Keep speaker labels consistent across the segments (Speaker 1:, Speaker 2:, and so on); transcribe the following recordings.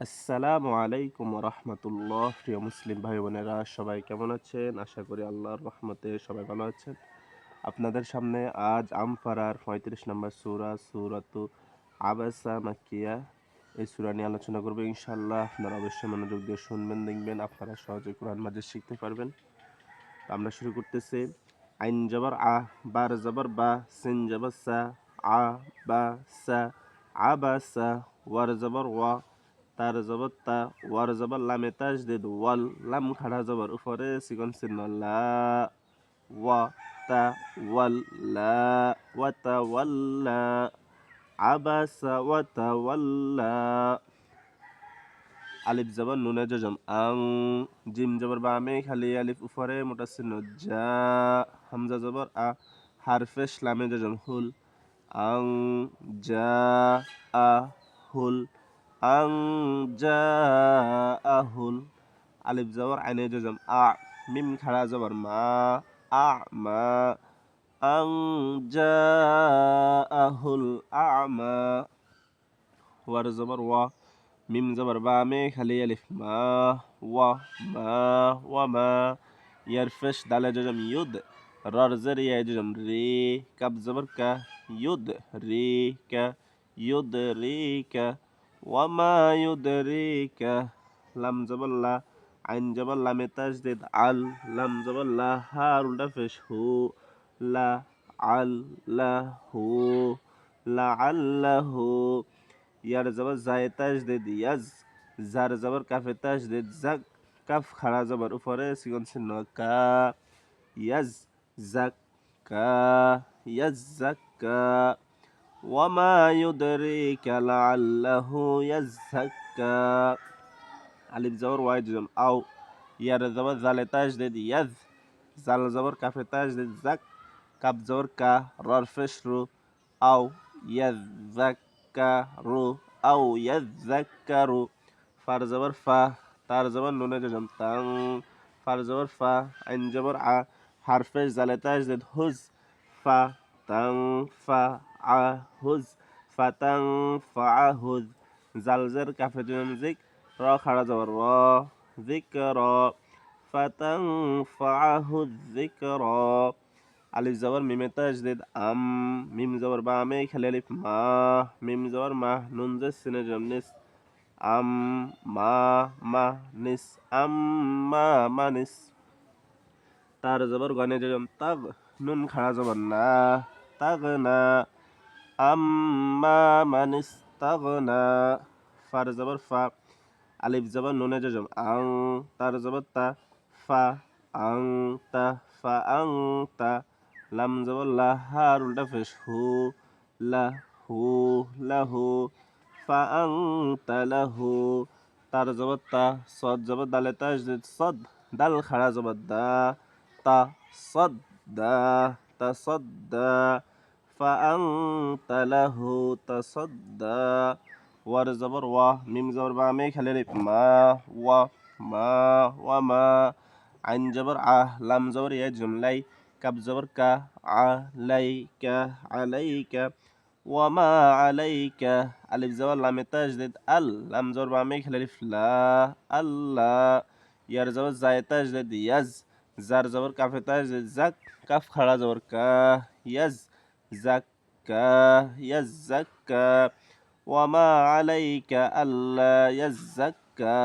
Speaker 1: আসসালামু আলাইকুম রহমতুল্লাহ প্রিয় মুসলিম ভাই বোনেরা সবাই কেমন আছেন? আশা করি আল্লাহর রহমতে সবাই ভালো আছেন। আপনাদের সামনে আজ আমফারার পঁয়ত্রিশ নম্বর সুরা, সুরাতু আবাসা মাকিয়া এই সুরা নিয়ে আলোচনা করব ইনশাল্লাহ আপনারা অবশ্যই মনোযোগ দিয়ে শুনবেন, দেখবেন, আপনারা সহজে কোরআন মাঝে শিখতে পারবেন। আমরা শুরু করতেছি। আইন জবর আহ বার জবর বা, সিন জবর সা, আ, বা, সা, আবাসা, ওয়ার জবর ওয়া তার জবর তা, ওয়ার জবর লামে তাজদিদ, ওয়াল লাম খাড়া জবর উপরে সিগন চিহ্ন, লা, ওয়া, তা, ওয়াল, লা, ওয়া, তা ওয়াল্লা আবাসা, ওয়া, তা ওয়াল্লা আলিফ জবর নুনে জজম আং, জিম জবর বামে খালি আলিফ উপরে মোটা চিহ্ন যা হামজা জবর আ, হারফেশ লামে জজম হুল, আং যা আ, হুল আং যা আহুল আলিফ জবর আইনে জজম আ মিম খাড়া জবর মা আ মা আং যা আহুল আমা ওয়ার জবর ওয়া মিম জবর বা মে খালি আলিফ মা ওয়া মা ওয়া মা ইয়ার ফেশ দালে জজম ইউদ রর জের ইয়া জজম রি কাব জবর কা ইউদ রি কা ইউদ রি কা ওয়ামা ইউদরিকা লাম জবল্লা আইন জবল্লা মে তাজদিদ আল লাম জবল্লা হার উল্টা ফেশ হু লা আল লা হু লা আল্লাহু ইয়ার জবর জায় তাজদিদ ইয়াজ জার জবর কাফে তাজদিদ জাক কাফ খাড়া জবর উপরে সিগন চিহ্ন কা ইয়াজ জাক কা ইয়াজ ইউদরিকা লাআল্লাহু ইয়াজ্জাক্কা আলিফ জবর ওয়াই জম আও ইয়ার জবর জালে তাজদিদ ইয়াজ জাল জবর কাফে তাজদিদ জাক কাব জবর কা রর ফেশ রু আও ইয়াজ্জাক্কারু আও ইয়াজ্জাক্কারু ফার জবর ফা তার জবর নুনে জম তাং ফার জবর ফা আইন জবর আ হারফেশ জালে তাজদিদ হুজ ফা তাং ফা আহুজ ফাতাং ফাহুজ জালজের কাফে জিক র খাড়া যাবার র ফাতাং ফাহুজ জিকর আলিফ জবর, মিমে তাজদিদ, আম। মিম জবর, বা আমে খেলে আলিফ, মা। মিম জবর, মা। নুন যে সিনে জমনিস আম, মা মা, নিস। আম, মা মা, নিস। তার জবর, গনে জম তাগ। নুন খাড়া জবর, না। তাগ না আম্মা মানিস্তাগনা ফার জবর ফা আলিফ জবর নুনে জজম আং তার জবর তা ফা আং তা ফা আং তা লাম জবর লা হার উল্টা ফেস হু লা হু লাহু ফা আং তা লাহু তার জবর তা সদ জবর দালে তাজদিদ সদ দাল খাড়া জবর দা তা সদ দা تصدى فأنت له تصدى ور زبر و ميم زبر با ميك هلالي ما و ما وما عن جبر ع لام زبر يا جملي كب زبر ك عليك عليك وما عليك ألف زبر لام تجدد ال لام زبر با ميك هلالي لا الله يا زبر زاي تجدد يز জার জবর কাফে তা জাক কাফ খাড়া জবর কা ইয়াজ জাক কা ইয়াজ জাক কা ওয়ামা আলাইকা আল্লাহ ইয়াজ জাক কা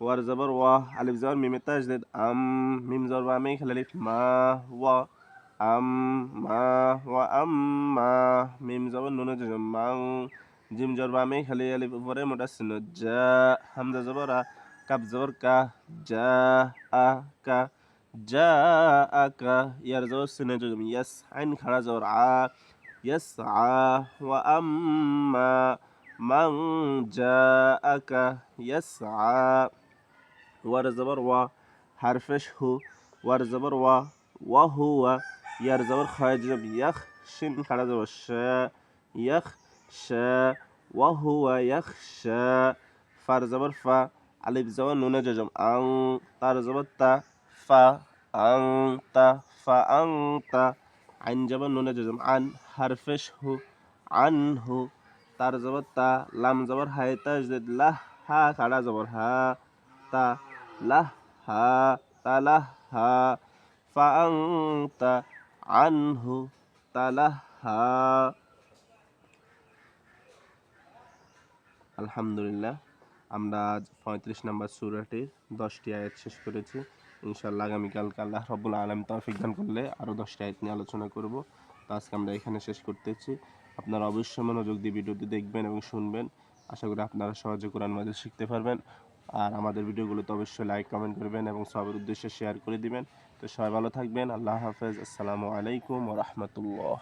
Speaker 1: ওয়ার জবর ওয়া আলিফ জবর মিমে তাজদিদ আম মিম জবর বা আমি খালালিফ মা ওয়া আম মা ওয়া আম মা মিম জবর নুনে মাং জিম জবর বা আমি খালি আলিফ উপরে মোটা সিন হামজা জবর আ كبزور كا جا كا جاءك يرزور سنجم يس عين خرزور ع يسعى وأما من جاءك يسعى. ورزبر و حرفش هو ورزبر و وهو. يرزبر خرجم يخ شن خرزور ش يخ ش وهو يخشى. فرزبر ف আলিফ জবর নুনে জজম আং তার জবর তা ফা আং তা ফা আং তা আইন জবর নুনে জজম আন হারফেশ হু আন হু তার জবর তা লাম জবর হায় তা লাহ হা খাড়া জবর হা তা লাহ হা তা লাহ হা ফা আং তা আন হু তা লাহ হা আলহামদুলিল্লাহ আমরা আজ পঁয়ত্রিশ নম্বর সুরাটির দশটি আয়াত শেষ করেছি। ইনশাল্লাহ আগামীকালকে আল্লাহ রব্বুল আলম তৌফিক দান করলে আরও দশটি আয়াত নিয়ে আলোচনা করব। তো আজকে আমরা এখানে শেষ করতেছি। আপনারা অবশ্যই মনোযোগ দিয়ে ভিডিওটি দেখবেন এবং শুনবেন। আশা করি আপনারা সহজে কোরআন মাঝে শিখতে পারবেন। আর আমাদের ভিডিওগুলোতে অবশ্যই লাইক, কমেন্ট করবেন এবং সবার উদ্দেশ্যে শেয়ার করে দিবেন। তো সবাই ভালো থাকবেন। আল্লাহ হাফেজ। আসসালামু আলাইকুম রহমতুল্লাহ।